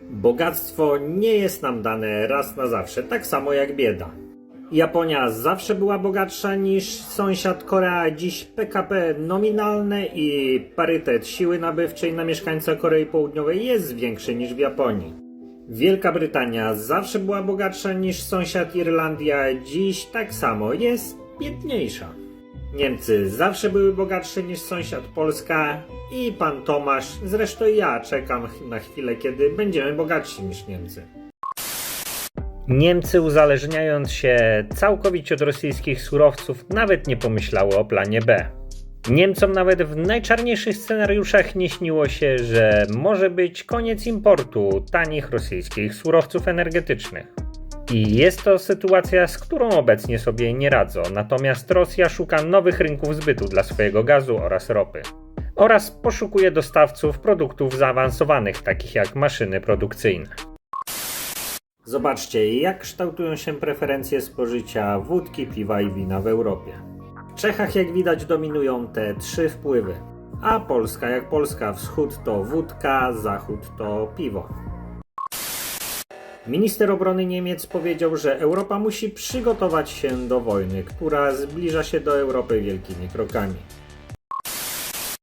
Bogactwo nie jest nam dane raz na zawsze, tak samo jak bieda. Japonia zawsze była bogatsza niż sąsiad Korea. Dziś PKP nominalne i parytet siły nabywczej na mieszkańca Korei Południowej jest większy niż w Japonii. Wielka Brytania zawsze była bogatsza niż sąsiad Irlandia, dziś tak samo jest biedniejsza. Niemcy zawsze były bogatsze niż sąsiad Polska i pan Tomasz, zresztą ja czekam na chwilę, kiedy będziemy bogatsi niż Niemcy. Niemcy uzależniając się całkowicie od rosyjskich surowców nawet nie pomyślały o planie B. Niemcom nawet w najczarniejszych scenariuszach nie śniło się, że może być koniec importu tanich rosyjskich surowców energetycznych. I jest to sytuacja, z którą obecnie sobie nie radzą, natomiast Rosja szuka nowych rynków zbytu dla swojego gazu oraz ropy. Oraz poszukuje dostawców produktów zaawansowanych, takich jak maszyny produkcyjne. Zobaczcie, jak kształtują się preferencje spożycia wódki, piwa i wina w Europie. W Czechach, jak widać, dominują te trzy wpływy. A Polska, jak Polska, wschód to wódka, zachód to piwo. Minister obrony Niemiec powiedział, że Europa musi przygotować się do wojny, która zbliża się do Europy wielkimi krokami.